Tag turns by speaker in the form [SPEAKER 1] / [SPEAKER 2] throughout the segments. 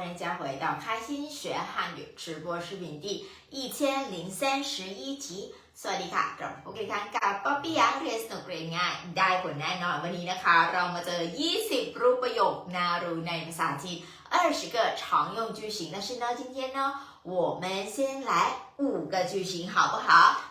[SPEAKER 1] 欢迎大家回到开心学汉语直播视频第一千零三十一集。สวัสดีค่ะกลับมาพบกันอีกครั้งกับป๊อปปี้ยังเรียนสนุกเรียนง่าย ได้ผลแน่นอนวันนี้นะคะ เรามาเจอ 20 รูปประโยคน่ารู้ในภาษาจีน20个常用句型但是呢今天呢我们先来五个句型好不好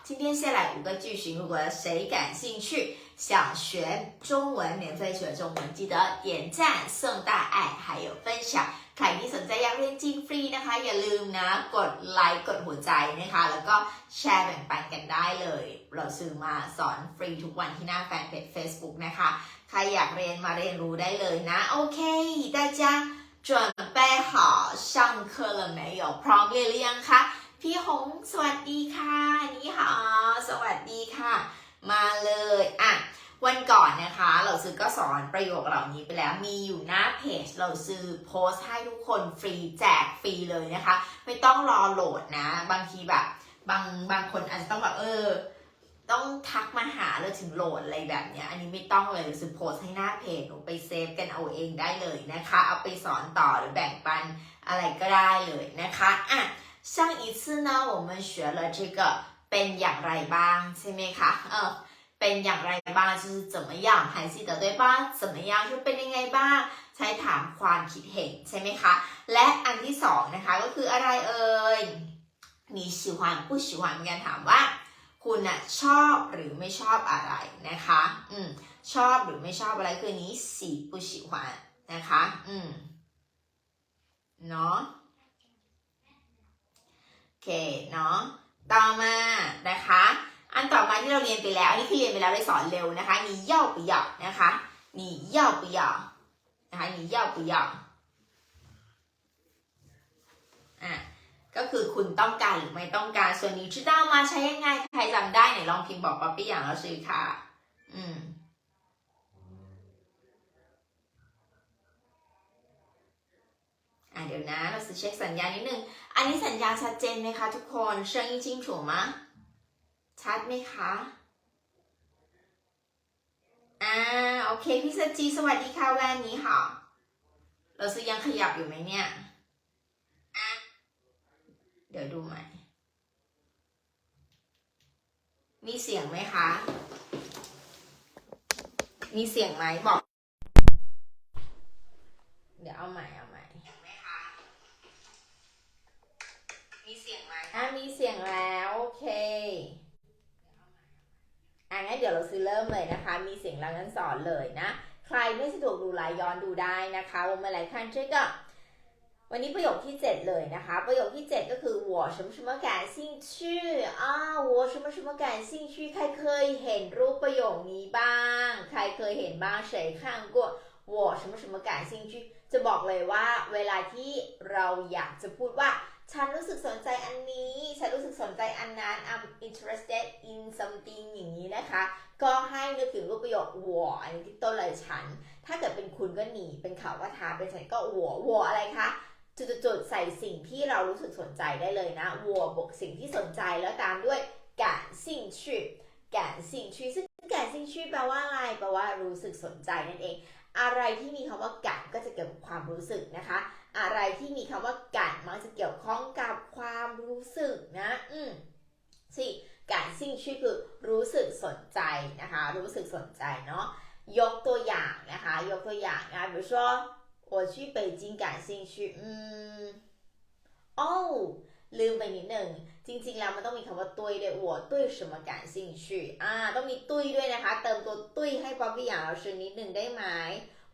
[SPEAKER 1] 今天先来五个句型如果谁感兴趣想学中文免费学中文记得点赞送大爱还有分享 ใครที่สนใจอยากเรียนจีนฟรีนะคะ อย่าลืมนะ กดไลค์กดหัวใจนะคะ แล้วก็แชร์แบ่งปันกันได้เลย เราซื้อมาสอนฟรีทุกวันที่หน้าแฟนเพจ Facebook นะคะ ใครอยากเรียนมาเรียนรู้ได้เลยนะ โอเค大家准备好上课了没有พร้อมเรียนหรือยังคะ พี่หงสวัสดีค่ะนี่ค่ะสวัสดีค่ะ มาเลยอ่ะ วันก่อนนะคะ เราซื้อก็สอนประโยคเหล่านี้ไปแล้ว มีอยู่หน้าเพจ เราซื้อโพสต์ให้ทุกคนฟรีแจกฟรีเลยนะคะ ไม่ต้องรอโหลดนะ บางทีแบบ บางบางคนอาจจะต้องแบบเออ ต้องทักมาหาเลยถึงโหลดอะไรแบบเนี้ย อันนี้ไม่ต้องเลยซื้อโพสต์ให้หน้าเพจหนูไปเซฟกันเอาเองได้เลยนะคะ เอาไปสอนต่อหรือแบ่งปันอะไรก็ได้เลยนะคะอ่ะ上一次呢我们学了这个เป็นอย่างไรบ้างใช่ไหมคะเออ เป็นอย่างไรบ้าง就是怎么样还记得对吧怎么样คือเป็นยังไงบ้าง ใช้ถามความคิดเห็นใช่ไหมคะ และอันที่สองนะคะก็คืออะไรเอ่ย你喜欢不喜欢เป็นการถามว่า คุณน่ะชอบหรือไม่ชอบอะไรนะคะ อืม ชอบหรือไม่ชอบอะไรคือนี้สี不喜欢นะคะ อืม เนาะโอเค เนาะ ต่อมานะคะ อันต่อมาที่เราเรียนไปแล้ว อันนี้คือเรียนไปแล้วได้สอนเร็วนะคะหนีเย่าปยานะคะหนีเย่าปยานะคะหนีเย่าปยาอะก็คือคุณต้องการหรือไม่ต้องการ ส่วนนี้ชื่อเต้ามาใช้ยังไง ใครจำได้ไหนลองพิมพ์บอกป๊อปปี้อย่างเราซื้อค่ะ อืมอะเดี๋ยวนะ เราจะเช็คสัญญาณนิดนึง อันนี้สัญญาณชัดเจนไหมคะทุกคนเชิงยิ่งชิงถูกไหม ชัดไหมคะ อ่า โอเค พี่สจีสวัสดีค่ะแวนนี้ค่ะ เราซื้อยังขยับอยู่ไหมเนี่ย อะ เดี๋ยวดูใหม่ มีเสียงไหมคะ มีเสียงไหมบอก เดี๋ยวเอาใหม่เอาใหม่มีเสียงไหมอะมีเสียงแล้ว โอเค อ่ะงั้นเดี๋ยวเราซื้อเริ่มเลยนะคะ มีเสียงแล้วงั้นสอนเลยนะ ใครไม่สะดวกดูไลฟ์ย้อนดูได้นะคะ我们来看这个วันนี้ประโยคที่ 7 เลยนะคะ ประโยคที่ 7 ก็คือ我什么什么感兴趣อ่า我什么什么感兴趣ใครเคยเห็นรูปประโยคนี้บ้าง ใครเคยเห็นบ้าง谁看过我什么什么感兴趣จะบอกเลยว่าเวลาที่เราอยากจะพูดว่า ฉันรู้สึกสนใจอันนี้ ฉันรู้สึกสนใจอันนั้น I'm interested in something อย่างนี้นะคะ ก็ให้นึกถึงรูปประโยคหัวอันนี้ที่ต้นเลยฉัน ถ้าเกิดเป็นคุณก็หนี เป็นเขาก็าทาเป็นฉันก็หัวหัวอะไรคะ จุดๆใส่สิ่งที่เรารู้สึกสนใจได้เลยนะหัวบวกสิ่งที่สนใจแล้วตามด้วยการสิ่งชื่ารสิ่งซึ่งการสิ่งแปลว่าอะไร แปลว่ารู้สึกสนใจนั่นเอง อะไรที่มีคำว่ากัดก็จะเกี่ยวกับความรู้สึกนะคะ อะไรที่มีคำว่ากัดมักจะเกี่ยวข้องกับความรู้สึกนะ อืมสิการสิ่งชื่อคือรู้สึกสนใจนะคะ รู้สึกสนใจเนาะ ยกตัวอย่างนะคะ ยกตัวอย่างนะ比如说我去北京感兴趣อืมโอ้ ลืมไปนิดหนึ่ง จริง ๆ แล้วมันต้องมีคำว่าตุ้ยด้วย我对什么感兴趣อ่า ต้องมีตุ้ยด้วยนะคะ เติมตัวตุ้ยให้ป๊อปปี้อย่างเราชื่อนิดหนึ่งได้ไหม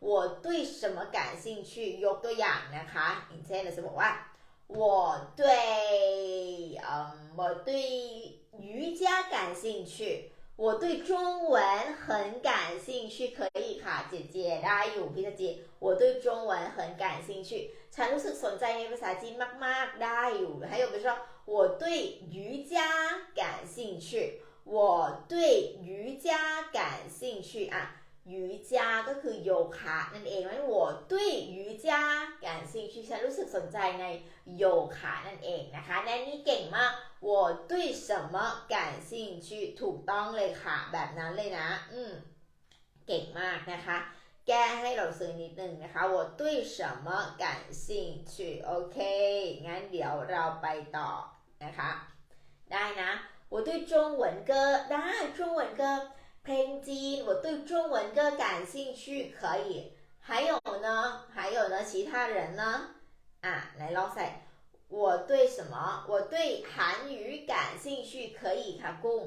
[SPEAKER 1] 我对什么感兴趣ยกตัวอย่างนะคะอย่างเช่นเราจะบอกว่า我对嗯我对瑜伽感兴趣 我对中文很感兴趣可以ค่ะเจเจได้อยู่พี่ตาจี我对中文很感兴趣ฉันรู้สึกสนใจในภาษาจีนมาก ๆ ได้อยู่还有比如说我对瑜伽感兴趣我对瑜伽感兴趣อ่ ะ瑜伽ก็คือโยคะนั่นเองงั้น我对瑜伽感兴趣ฉันรู้สึกสนใจในโยคะนั่นเองนะคะแนนนี่เก่งมาก我对什么感兴趣ถูกต้องเลยค่ะ แบบนั้นเลยนะ อืม เก่งมากนะคะ แก้ให้เราซื้อนิดนึงนะคะ我对什么感兴趣โอเค งั้นเดี๋ยวเราไปต่อนะคะ ได้นะ我对中文歌ได้中文歌 เพลงจีน我对中文歌感兴趣可以还有呢还有呢其他人呢อ่ะไหนลองใส่我对什么我对韩语感兴趣可以ค่ะกุ้ง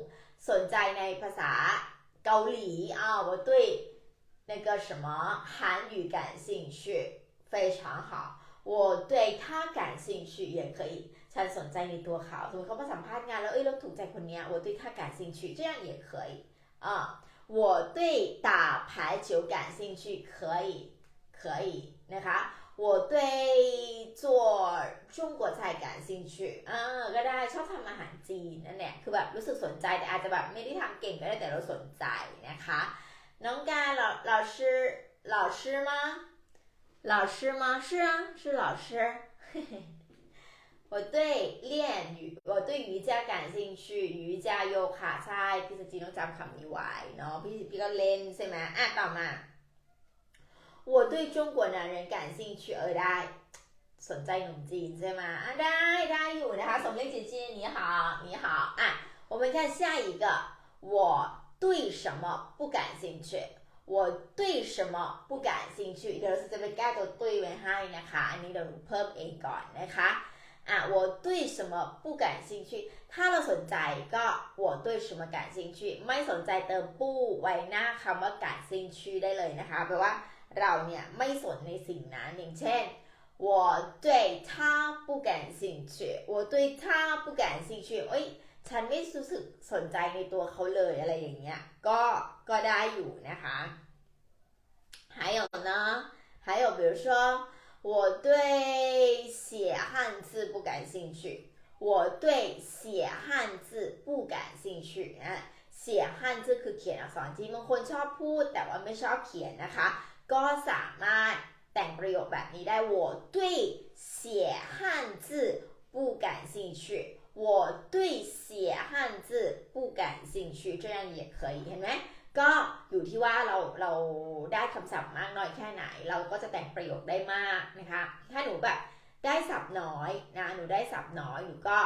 [SPEAKER 1] สนใจในภาษาเกาหลีอ่า我对那个什么韩语感兴趣非常好我对他感兴趣也可以ฉันสนใจในตัวเขาสมมติเขามาสัมภาษณ์งานแล้วเอ้ยเราถูกใจคนเนี้ย我对他感兴趣这样也可以 啊我对打排球感兴趣可以可以นะคะ我对做中国菜感兴趣อ่าก็ได้ชอบทำอาหารจีนนั่นแหละคือแบบรู้สึกสนใจแต่อาจจะแบบไม่ได้ทำเก่งก็ได้แต่เราสนใจนะคะน้องการ老老师老师吗老师吗是啊是老师 我对练瑜我对瑜伽感兴趣瑜伽โยคะใช่พี่สจีต้องจำคำนี้ไว้เนาะพี่พี่ก็เล่นใช่ไหมอ่ะต่อมา我对中国男人感兴趣เออได้ สนใจหนุ่มจีนใช่ไหมอ่ะได้ได้อยู่นะคะสมเล็ก姐姐你好你好อ่ะ我们看下一个我对什么不感兴趣我对什么不感兴趣เดี๋ยวเราจะไปแก้ตัวตุ้ยไว้ให้นะคะ อันนี้เดี๋ยวหนูเพิ่มเองก่อนนะคะ อ่ะ我对什么不感兴趣ถ้าเราสนใจก็我对什么感兴趣ไม่สนใจเติมปู้ไว้หน้าคำว่า感兴趣ได้เลยนะคะแปลว่าเราเนี่ยไม่สนในสิ่งนั้นอย่างเช่น我对他不感兴趣我对他不感兴趣เอ้ย ฉันไม่รู้สึกสนใจในตัวเขาเลยอะไรอย่างเงี้ย ก็ก็ได้อยู่นะคะ还有呢还有比如说 我对写汉字不感兴趣我对写汉字不感兴趣อ่ะเสีย汉字คือเขียนอักษรจีนบางคนชอบพูดแต่ว่าไม่ชอบเขียนนะคะ ก็สามารถแต่งประโยคแบบนี้ได้我对写汉字不感兴趣我对写汉字不感兴趣这样也可以เห็นไหม ก็อยู่ที่ว่าเราเราได้คำศัพท์มากน้อยแค่ไหน เราก็จะแต่งประโยคได้มากนะคะ ถ้าหนูแบบได้ศัพท์น้อยนะหนูได้ศัพท์น้อยหนูก็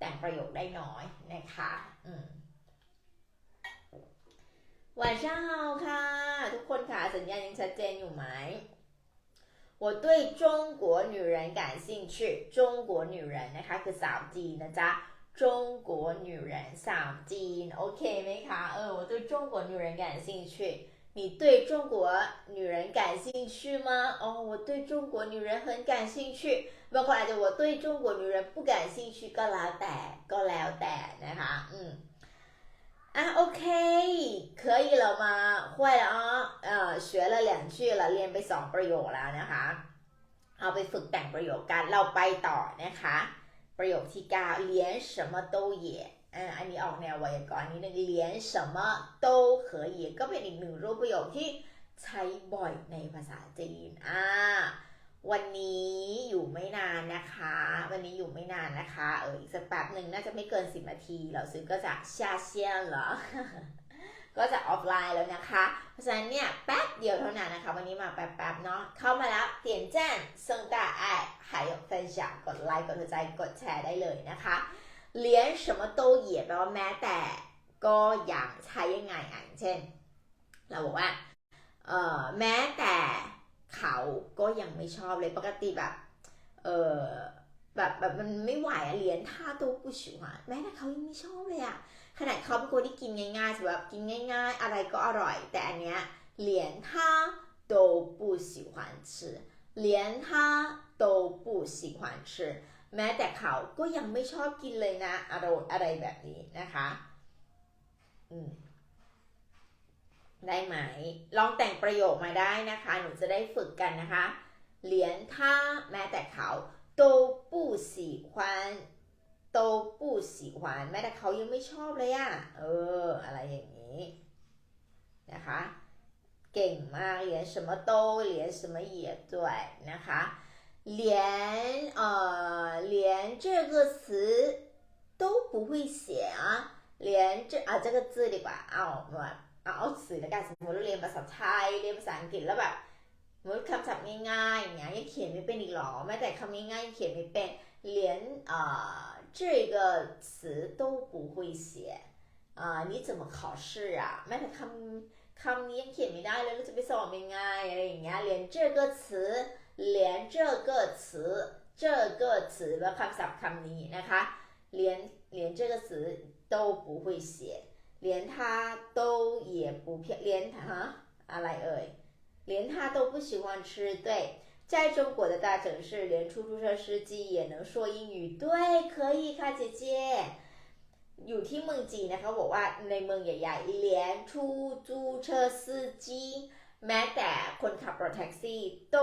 [SPEAKER 1] แต่งประโยคได้น้อยนะคะอืม晚上好ค่ะ ทุกคนค่ะสัญญาณยังชัดเจนอยู่ไหม我对中国女人感兴趣中国女人นะคะคือสาวจีนนะจ๊ะ 中国女人สาวจีนโอเคไหมคะเออ我对中国女人感兴趣你对中国女人感兴趣吗哦我对中国女人很感兴趣บางคนอาจจะ我对中国女人不感兴趣ก็แล้วแต่ก็แล้วแต่นะคะอืม啊，OK，可以了吗？会了啊，呃，学了两句了，เรียนไปสองประโยคแล้วนะคะ เอาไปฝึกแต่งประโยคกัน เราไปต่อนะคะ ประโยคที่เก้าเรียน什么都也อ่าอันนี้ออกแนวไวยากรณ์นิดนึงเรียน什么都可以ก็เป็นอีกหนึ่งรูปประโยคที่ใช้บ่อยในภาษาจีน อ่า วันนี้อยู่ไม่นานนะคะ วันนี้อยู่ไม่นานนะคะ เอออีกสักแป๊บหนึ่งน่าจะไม่เกิน 10 นาที เราซื้อก็จะชาเชียนเหรอ ก็จะออฟไลน์แล้วนะคะ เพราะฉะนั้นเนี่ยแป๊บเดียวเท่านั้นนะคะ วันนี้มาแป๊บๆเนาะเข้ามาแล้วเตียนแจ้งซึ่งตาไอหายกแฟนฉักดไลค์กดหัวใจกดแชร์ได้เลยนะคะเลี้ยงสมโตเหยียบแปลว่าแม้แต่ก็อย่างใช้ยังไงอะเช่น เราบอกว่าเออแม้แต่เขาก็ยังไม่ชอบเลยปกติแบบเออแบบแบบมันไม่ไหวเหรียญท่าตัวกูฉิวอะแม้แต่เขายังไม่ชอบเลยอะ ขนาดเขาเป็นคนที่กินง่ายๆสำหรับกินง่าย ๆ อะไรก็อร่อย แต่อันเนี้ยเหรียญท่า都不喜欢吃连他都不喜欢吃แม้แต่เขาก็ยังไม่ชอบกินเลยนะอะไรอะไรแบบนี้นะคะอืม ได้ไหม ลองแต่งประโยคมาได้นะคะ หนูจะได้ฝึกกันนะคะเหรียญท่าแม้แต่เขา 都不喜欢都不喜欢แม้แต่เขายังไม่ชอบเลยอะเออ อะไรอย่างนี้ นะคะ เก่งมากเหรียญ什么都เหรียญ什么也对นะคะ连呃连这个词都不会写啊连这啊这个字ดีกว่าเอามา เอาเอาสื่อแล้วกันสมมติเราเรียนภาษาไทยเรียนภาษาอังกฤษแล้วแบบสมมติคำศัพท์ง่ายๆอย่างเงี้ยยังเขียนไม่เป็นอีกหรอแม้แต่คำง่ายๆยังเขียนไม่เป็น连啊、呃、 这个词都不会写啊！你怎么考试啊？คำคำนี้เขียนไม่ไ啊，然后连这个词，连这个词，这个词吧，คำศัพท์，连连这个词都不会写，连它都也不偏，连它啊来哦，连它都不喜欢吃，对。在中国的大城市连出租车司机也能说英语对可以ค่ะเจเจอยู่ที่เมืองจีนนะคะบอกว่าในเมืองใหญ่ๆ连出租车司机แม้แต่คนขับรถแท็กซี่都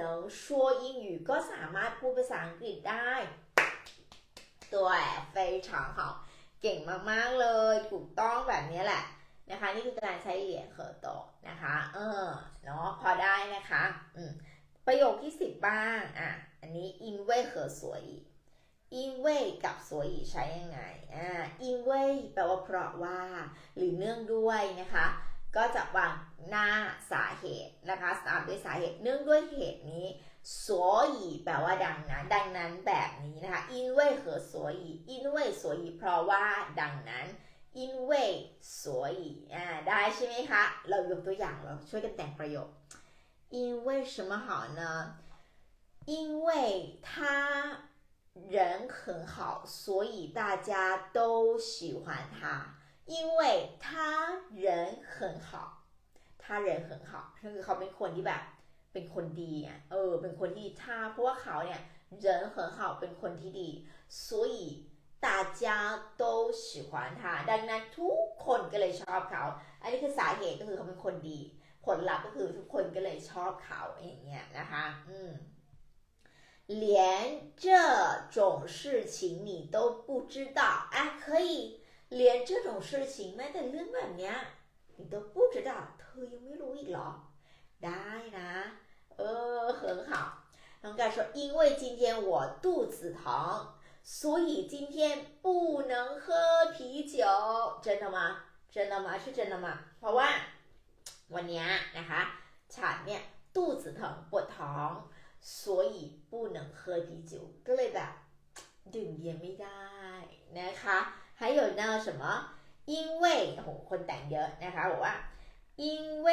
[SPEAKER 1] 能说英语ก็สามารถพูดภาษาอังกฤษได้ด้วย非常好เก่งมากๆเลย ถูกต้องแบบนี้แหละนะคะ นี่คือการใช้เหรียญเคอโตะนะคะ เออเนาะพอได้นะคะอืม ประโยคที่สิบบ้างอะ อันนี้อินเว่ยเหอสวยอินเว่ยกับสวยใช้ยังไง อ่าอินเว่ยแปลว่าเพราะว่า หรือเนื่องด้วยนะคะ ก็จะวางหน้าสาเหตุนะคะตามด้วยสาเหตุเนื่องด้วยเหตุนี้สวยแปลว่าดังนั้น ดังนั้นแบบนี้นะคะอินเว่ยเหอสวยอินเว่ยสวยเพราะว่าดังนั้นอินเว่ยสวยอ่าได้ใช่ไหมคะ เรายกตัวอย่างเราช่วยกันแต่งประโยค 因为什么好呢因为他人很好所以大家都喜欢他因为他人很好他人很好ก็คือเขาเป็นคนที่แบบ เป็นคนดีอ่ะ เออ เป็นคนที่他เพราะว่าเขาเนี่ย人很好เป็นคนที่ดี所以大家都喜欢他ดังนั้นทุกคนก็เลยชอบเขา อันนี้คือสาเหตุก็คือเขาเป็นคนดี ผลลัพธ์ก็คือทุกคนก็เลยชอบเขาอย่างเงี้ยนะคะ อืม连这种事情你都不知道哎可以连这种事情แม้แต่เรื่องแบบเนี้ย你都不知道เธอยังไม่รู้อีกเหรอ ได้นะ เออ很好น้องกาย说因为今天我肚子疼所以今天不能喝啤酒真的吗真的吗是真的吗เพ ราะว่า วันเนี้ยนะคะ ฉันเนี่ย肚子疼ปวดท้อง所以不能喝啤酒ก็เลยแบบ ดื่มเบียร์ไม่ได้นะคะ还有呢什么因为โอ้โหคนแต่งเยอะนะคะบอกว่า因为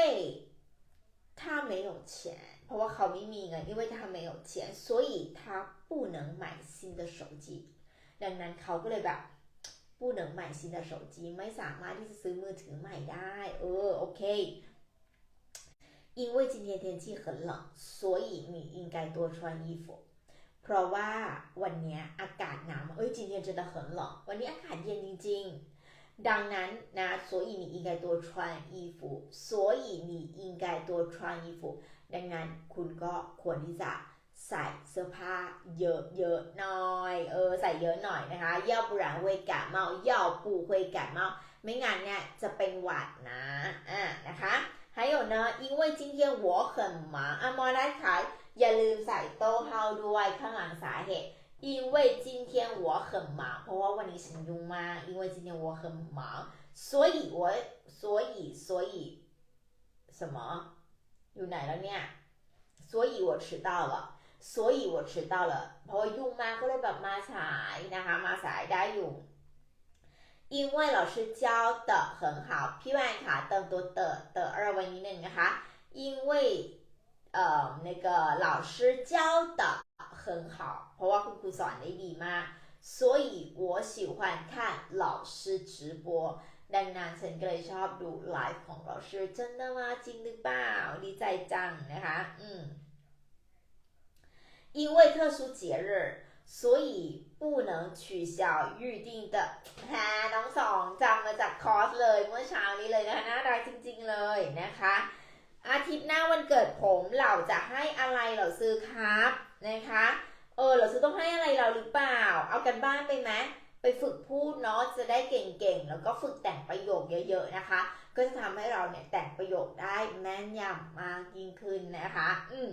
[SPEAKER 1] 他没有钱เพราะว่าเขาไม่มีเงิน因为他没有钱所以他不能买新的手机ดังนั้นเขาก็เลยแบบ不能买新的手机ไม่สามารถที่จะซื้อมือถือใหม่ได้ เออโอเค 因为今天天气很冷所以你应该多穿衣服เพราะว่าวันเนี้ยอากาศหนาวเอ้ย今天真的很冷วันนี้อากาศเย็นจริงๆ ดังนั้นนะ所以你应该多穿衣服所以你应该多穿衣服ดังนั้นคุณก็ควรที่จะใส่เสื้อผ้าเยอะๆหน่อย เออใส่เยอะหน่อยนะคะ要不然会感冒要不会感冒ไม่งั้นเนี่ยจะเป็นหวัดนะอ่านะคะ 还有呢因为今天我很忙อ่ะมอนัดขายอย่าลืมใส่โต้เฮาด้วยข้างหลังสาเหตุ因为今天我很忙เพราะว่าวันนี้ฉันยุ่งมาก因为今天我很忙所以我所以所以什么อยู่ไหนแล้วเนี่ย所以我迟到了所以我迟到了เพราะว่ายุ่งมากก็เลยแบบมาสายนะคะ มาสายได้อยู่ 因为老师教的很好พี่แวนค่ะเติมตัวเตอเตออะไรไว้นิดนึงนะคะ因为เอ่อ那个老师教的很好เพราะว่าคุณครูสอนได้ดีมาก所以我喜欢看老师直播ดังนั้นฉันก็เลยชอบดูไลฟ์ของเราชื่อ真的吗จริงหรือเปล่าดีใจจังนะคะอืม因为特殊节日 所以不能取消预定的ฮะน้องสองจำมาจากคอร์สเลยเมื่อเช้านี้เลยนะคะน่ารักจริง ๆเลยนะคะ อาทิตย์หน้าวันเกิดผมเราจะให้อะไรเราซื้อครับนะคะ เออเราซื้อต้องให้อะไรเราหรือเปล่า เอากันบ้านไปไหมไปฝึกพูดเนาะจะได้เก่งๆ แล้วก็ฝึกแต่งประโยคเยอะๆนะคะ ก็จะทำให้เราเนี่ยแต่งประโยคได้แม่นยำมากยิ่งขึ้นนะคะ อืม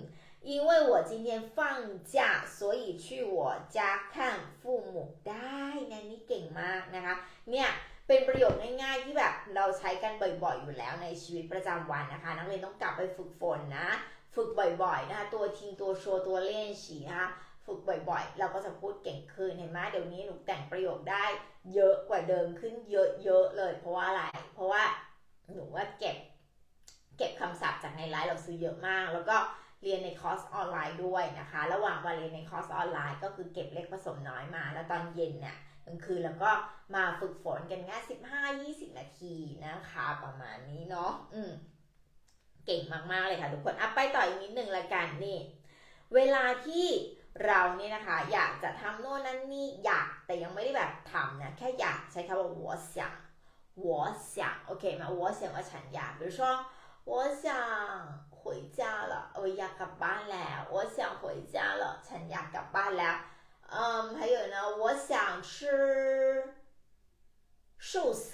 [SPEAKER 1] 因为我今天放假所以去我家看父母ได้นะนี่เก่งมากนะคะ เนี่ยไป เป็นประโยคง่ายๆ ที่แบบเราใช้กันบ่อยๆ อยู่แล้วในชีวิตประจำวันนะคะ นักเรียนต้องกลับไปฝึกฝนนะ ฝึกบ่อยๆนะคะตัวทิ้งตัวโชว์ตัวเล่นฉีนะคะฝึกบ่อยๆ เราก็จะพูดเก่งขึ้นเห็นไหมเดี๋ยวนี้หนูแต่งประโยคได้เยอะกว่าเดิมขึ้นเยอะๆเลย เพราะว่าอะไร เพราะว่าหนูว่าเก็บ เก็บคำศัพท์จากในไลฟ์เราซื้อเยอะมาก แล้วก็ เรียนในคอร์สออนไลน์ด้วยนะคะ ระหว่างวันเรียนในคอร์สออนไลน์ก็คือเก็บเลขผสมน้อยมา แล้วตอนเย็นเนี่ยกลางคืนแล้วก็มาฝึกฝนกันง่าย15-20 นาทีนะคะประมาณนี้เนาะอืมเก่งมากๆเลยค่ะทุกคนอะไปต่ออีกนิดนึงละกันนี่ เวลาที่เราเนี่ยนะคะ อยากจะทำโน่นนั่นนี่อยากแต่ยังไม่ได้แบบทำนะแค่อยากใช้คำว่า我想我想สียหโอเคมาหัวเสียงว่าฉันอยากหรือช่อ我想回家了我อยากกลับบ้านแล้ว我想回家了ฉันอยากกลับบ้านแล้ว嗯还有呢我想吃寿司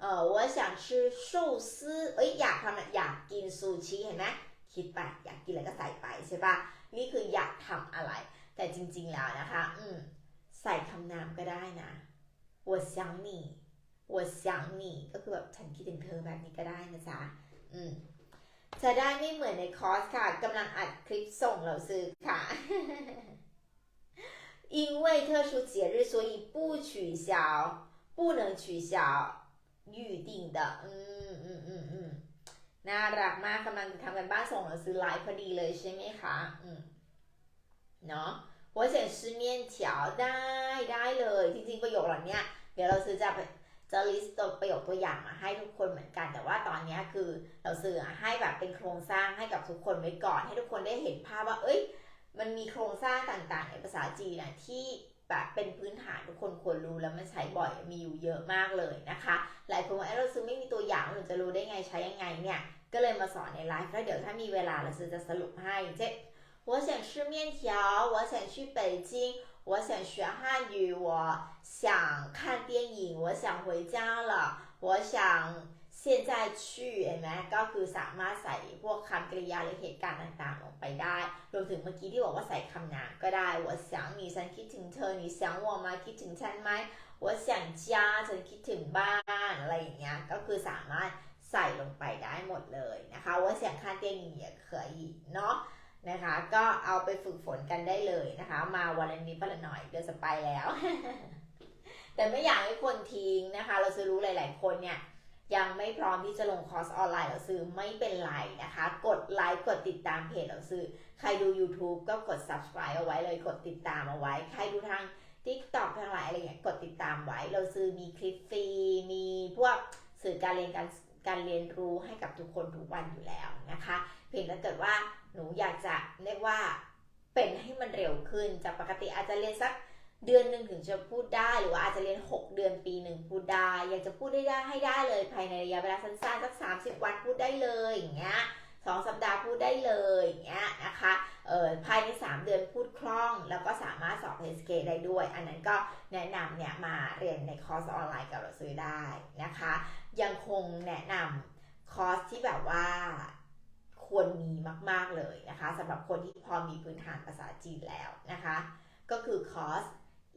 [SPEAKER 1] เออ我想吃寿司เอ้ยอยากทำอะไรอยากกินซูชิเห็นไหมคิดไปอยากกินอะไรก็ใส่ไปใช่ปะนี่คืออยากทำอะไร แต่จริงๆแล้วนะคะ อืม ใส่คำนามก็ได้นะ我想你我想你ก็คือแบบฉันคิดถึงเธอแบบนี้ก็ได้นะจ๊ะ อืม จะได้ไม่เหมือนในคอร์สค่ะกำลังอัดคลิปส่งเราซื้อค่ะ 因为特殊节日，所以不取消，不能取消预定的。嗯嗯嗯嗯น่ารักมากกำลังทำกันบ้านส่งเราซื้อไลฟ์พอดีเลยใช่ไหมคะอืมเนาะ我想吃面条ได้ได้เลย จริงๆประโยคเหล่านี้เดี๋ยวเราซื้อจะ จะลิสต์ตัวประโยคตัวอย่างมาให้ทุกคนเหมือนกัน แต่ว่าตอนนี้คือเราซื้อให้แบบเป็นโครงสร้างให้กับทุกคนไว้ก่อน ให้ทุกคนได้เห็นภาพว่า เอ้ย มันมีโครงสร้างต่างๆ ในภาษาจีนนะที่แบบเป็นพื้นฐานทุกคนควรรู้แล้วมันใช้บ่อยมีอยู่เยอะมากเลยนะคะ หลายคนว่าเราซื้อไม่มีตัวอย่างหนูจะรู้ได้ไงใช้ยังไงเนี่ย ก็เลยมาสอนในไลฟ์แล้วเดี๋ยวถ้ามีเวลาเราซื้อจะสรุปให้เช่น我想吃面条我想去北京 我想学汉语我想看电影我想回家了我想现在去เห็นไหมก็คือสามารถใส่พวกคำกริยาหรือเหตุการณ์ต่างๆลงไปได้ รวมถึงเมื่อกี้ที่บอกว่าใส่คำนามก็ได้我想你ฉันคิดถึงเธอ你想我吗คิดถึงฉันไหม我想家ฉันคิดถึงบ้านอะไรอย่างเงี้ยก็คือสามารถใส่ลงไปได้หมดเลยนะคะ我想看电影也可以เนาะ นะคะ ก็เอาไปฝึกฝนกันได้เลยนะคะ มาวันละนิดวันละหน่อยเดือนจะไปแล้ว แต่ไม่อยากให้คนทิ้งนะคะ เราซื้อรู้หลาย ๆ คนเนี่ยยังไม่พร้อมที่จะลงคอร์สออนไลน์เราซื้อไม่เป็นไรนะคะ กดไลค์กดติดตามเพจเราซื้อ ใครดู YouTube ก็กด subscribe เอาไว้เลยกดติดตามเอาไว้ ใครดูทาง TikTok ทางไหนอะไรเงี้ยกดติดตามไว้ เราซื้อมีคลิปฟรีมีพวกสื่อการเรียนการการเรียนรู้ให้กับทุกคนทุกวันอยู่แล้วนะคะ พียงแต่เกิดว่าหนูอยากจะเรียกว่าเป็นให้มันเร็วขึ้น จากปกติอาจจะเรียนสักเดือนหนึ่งถึงจะพูดได้ หรือว่าอาจจะเรียน 6 เดือนปีหนึ่งพูดได้ อยากจะพูดได้ได้ให้ได้เลย ภายในระยะเวลาสั้นๆสัก 30 วันพูดได้เลยอย่างเงี้ยสองสัปดาห์พูดได้เลยอย่างเงี้ยนะคะเออภายใน 3 เดือนพูดคล่อง แล้วก็สามารถสอบ HSK ได้ด้วย อันนั้นก็แนะนำเนี่ยมาเรียนในคอร์สออนไลน์กับเราซื้อได้นะคะ ยังคงแนะนำคอร์สที่แบบว่า ควรมีมาก ๆ เลยนะคะสำหรับคนที่พอมีพื้นฐานภาษาจีนแล้วนะคะ ก็คือคอร์ส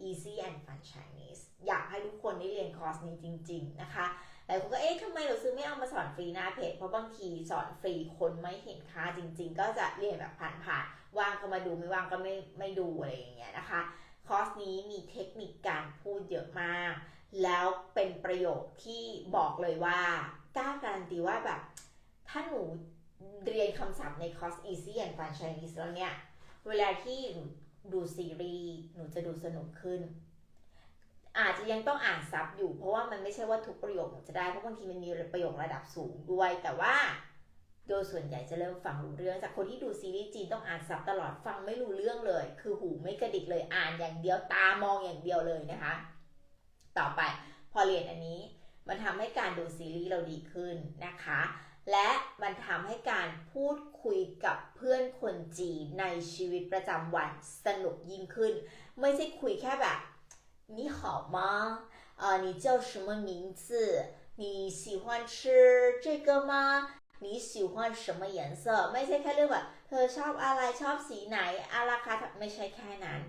[SPEAKER 1] Easy and Fun Chinese อยากให้ทุกคนได้เรียนคอร์สนี้จริง ๆ นะคะหลายคนก็เอ๊ะทำไมเราซื้อไม่เอามาสอนฟรีหน้าเพจ เพราะบางทีสอนฟรีคนไม่เห็นค่าจริง ๆ ก็จะเรียนแบบผ่านๆ ว่างก็มาดูไม่ว่างก็ไม่ไม่ดูอะไรอย่างเงี้ยนะคะ คอร์สนี้มีเทคนิคการพูดเยอะมาก แล้วเป็นประโยคที่บอกเลยว่า กล้าการันตีว่าแบบ ถ้าหนู เรียนคำศัพท์ในคอร์ส Easy and Fun Chinese แล้วเนี่ย เวลาที่ดูซีรีส์หนูจะดูสนุกขึ้น อาจจะยังต้องอ่านซับอยู่ เพราะว่ามันไม่ใช่ว่าทุกประโยคจะได้ เพราะบางทีมันมีประโยคระดับสูงด้วย แต่ว่าโดยส่วนใหญ่จะเริ่มฟังรู้เรื่อง จากคนที่ดูซีรีส์จีนต้องอ่านซับตลอดฟังไม่รู้เรื่องเลย คือหูไม่กระดิกเลยอ่านอย่างเดียวตามองอย่างเดียวเลยนะคะ ต่อไปพอเรียนอันนี้มันทำให้การดูซีรีส์เราดีขึ้นนะคะ และมันทำให้การพูดคุยกับเพื่อนคนจีนในชีวิตประจำวันสนุกยิ่งขึ้น ไม่ใช่คุยแค่แบบ你好吗呃你叫什么名字你喜欢吃这个吗你喜欢什么颜色ไม่ใช่แค่เรื่องแบบเธอชอบอะไรชอบสีไหนอาราคาไม่ใช่แค่นั้น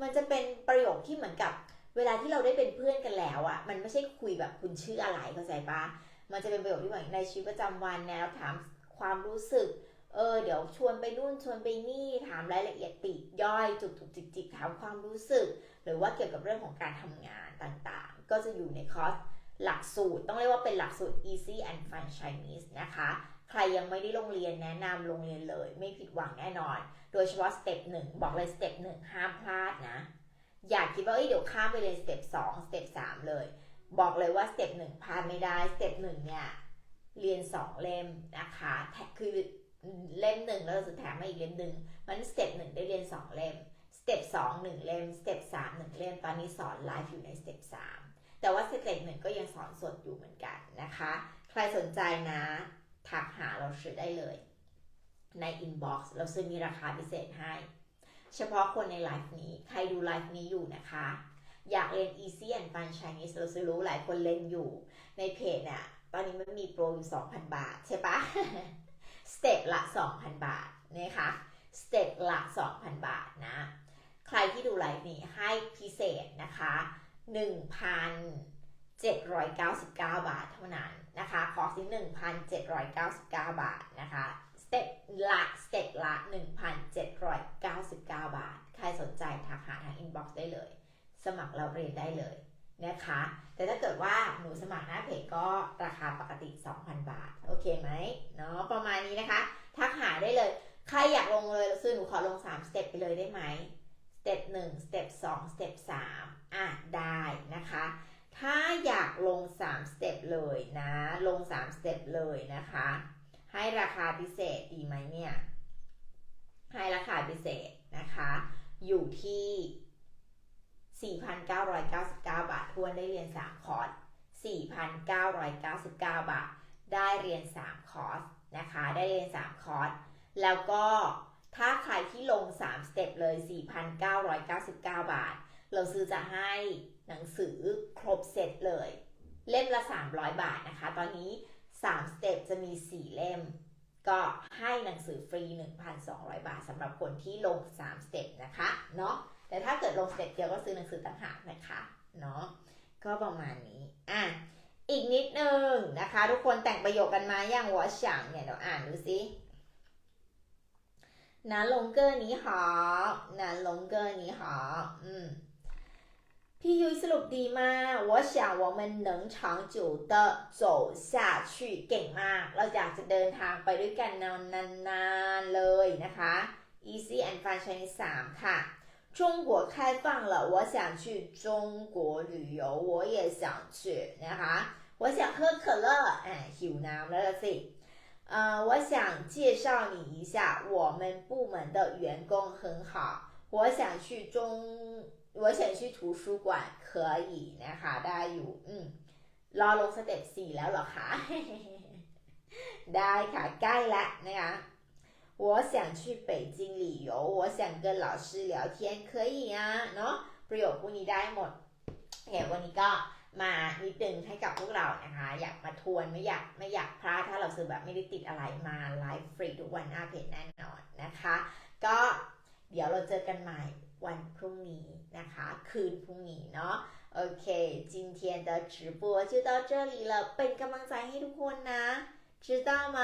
[SPEAKER 1] มันจะเป็นประโยคที่เหมือนกับ เวลาที่เราได้เป็นเพื่อนกันแล้วอะมันไม่ใช่คุยแบบคุณชื่ออะไรเข้าใจปะ มันจะเป็นประโยคที่แบบในชีวิตประจำวันเนี่ยเราถามความรู้สึก เออ เดี๋ยวชวนไปนู่นชวนไปนี่ถามรายละเอียดปลีกย่อยจุกจุกจิกจิกถามความรู้สึก หรือว่าเกี่ยวกับเรื่องของการทำงานต่างๆ ก็จะอยู่ในคอร์สหลักสูตร ต้องเรียกว่าเป็นหลักสูตร easy and fun Chinese นะคะ ใครยังไม่ได้ลงเรียนแนะนำลงเรียนเลย ไม่ผิดหวังแน่นอน โดยเฉพาะสเต็ปหนึ่งบอกเลยสเต็ปหนึ่งห้ามพลาดนะ อย่าคิดว่าเอ้ยเดี๋ยวข้ามไปเลยสเต็ปสองสเต็ปสามเลย บอกเลยว่าสเต็ปหนึ่งพลาดไม่ได้สเต็ปหนึ่งเนี่ยเรียนสองเล่มนะคะแทคือเล่มหนึ่งแล้วเราจะแถมมาอีกเล่มหนึ่งมันสเต็ปหนึ่งได้เรียนสองเล่มสเต็ปสองหนึ่งเล่มสเต็ปสามหนึ่งเล่มตอนนี้สอนไลฟ์อยู่ในสเต็ปสามแต่ว่าสเต็ปหนึ่งก็ยังสอนสดอยู่เหมือนกันนะคะ ใครสนใจนะทักหาเราซื้อได้เลย ในอินบ็อกซ์เราซื้อมีราคาพิเศษให้ เฉพาะคนในไลฟ์นี้ใครดูไลฟ์นี้อยู่นะคะ อยากเรียน Easy and Fun Chinese เราซื้อรู้หลายคนเล่นอยู่ในเพจเนี่ยตอนนี้มันมีโปรอยู่ 2,000 บาท ใช่ปะสเต็ปละ 2,000 บาทนะคะสเต็ปละ 2,000 บาทนะ ใครที่ดูไลฟ์นี้ให้พิเศษนะคะ 1,799 บาทเท่านั้นนะคะคอร์สที่1,799 บาทนะคะสเต็ปละสเต็ปละ 1,799 บาท ใครสนใจทักหาทางอินบ็อกซ์ได้เลย สมัครเราเรียนได้เลยนะคะ แต่ถ้าเกิดว่าหนูสมัครหน้าเพจก็ราคาปกติ 2,000 บาท โอเคไหมเนาะประมาณนี้นะคะ ทักหาได้เลย ใครอยากลงเลยซื้อหนูขอลง 3 สเต็ปไปเลยได้ไหมสเต็ป1สเต็ป2สเต็ป3อะ ได้นะคะ ถ้าอยากลง 3 สเต็ปเลยนะ ลง 3 สเต็ปเลยนะคะ ให้ราคาพิเศษดีไหมเนี่ย ให้ราคาพิเศษนะคะ อยู่ที่ 4,999 บาททวนได้เรียน 3 คอร์ส 4,999 บาท ได้เรียน 3 คอร์สนะคะ ได้เรียน 3 คอร์ส แล้วก็ถ้าใครที่ลง 3 สเต็ปเลย 4,999 บาท เราซื้อจะให้หนังสือครบเซตเลย เล่มละ 300 บาทนะคะ ตอนนี้ 3 สเต็ปจะมี 4 เล่ม ก็ให้หนังสือฟรี 1,200 บาทสำหรับคนที่ลง 3 สเต็ปนะคะ เนาะ แต่ถ้าเกิดลงสเต็ปเดียวก็ซื้อหนังสือต่างหากนะคะ เนาะ ก็ประมาณนี้ อ่ะ อีกนิดนึงนะคะ ทุกคนแต่งประโยคกันมาอย่างหัวฉางเนี่ยเดี๋ยวอ่านดูสิ南龙哥你好南龙哥你好อืม พี่ยุ้ยสรุปดีมาก我想我们能长久的走下去เก่งมาก เราอยากจะเดินทางไปด้วยกันนานๆเลยนะคะ easy and fun Chinese 3ค่ะ 中国开放了我想去中国旅游我也想去นะคะ我想喝可乐อ่าหิวน้ำแล้วล่ะสิ呃，我想介绍你一下，我们部门的员工很好。我想去中我想去图书馆可以นะคะได้อยู่อืมรอลงสเต็ปสี่แล้วเหรอคะ ได้ค่ะใกล้แล้วนะคะ 我想去北京旅游我想跟老师聊天可以啊เนาะประโยคพวกนี้ได้หมดโอเควันนี้ก็มานิดนึงให้กับพวกเรานะคะ อยากมาทวนไม่อยากไม่อยากพลาดถ้าเราซื้อแบบไม่ได้ติดอะไรมาไลฟ์ฟรีทุกวันหน้าเพจแน่นอนนะคะ ก็เดี๋ยวเราเจอกันใหม่ วันพรุ่งนี้นะคะ คืนพรุ่งนี้เนาะโอเค今天的直播就到这里了เป็นกำลังใจให้ทุกคนนะ知道吗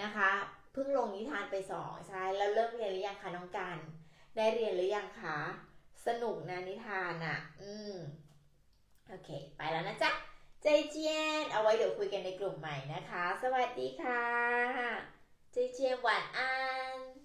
[SPEAKER 1] นะคะ เพิ่งลงนิทานไปสองใช่แล้วเริ่มเรียนหรือยังคะน้องกัน ได้เรียนหรือยังคะสนุกนะนิทานอะ่ะ อืมโอเค ไปแล้วนะจ๊ะใจเจียน เอาไว้เดี๋ยวคุยกันในกลุ่มใหม่นะคะ สวัสดีค่ะ ใจเจียนหวานอัน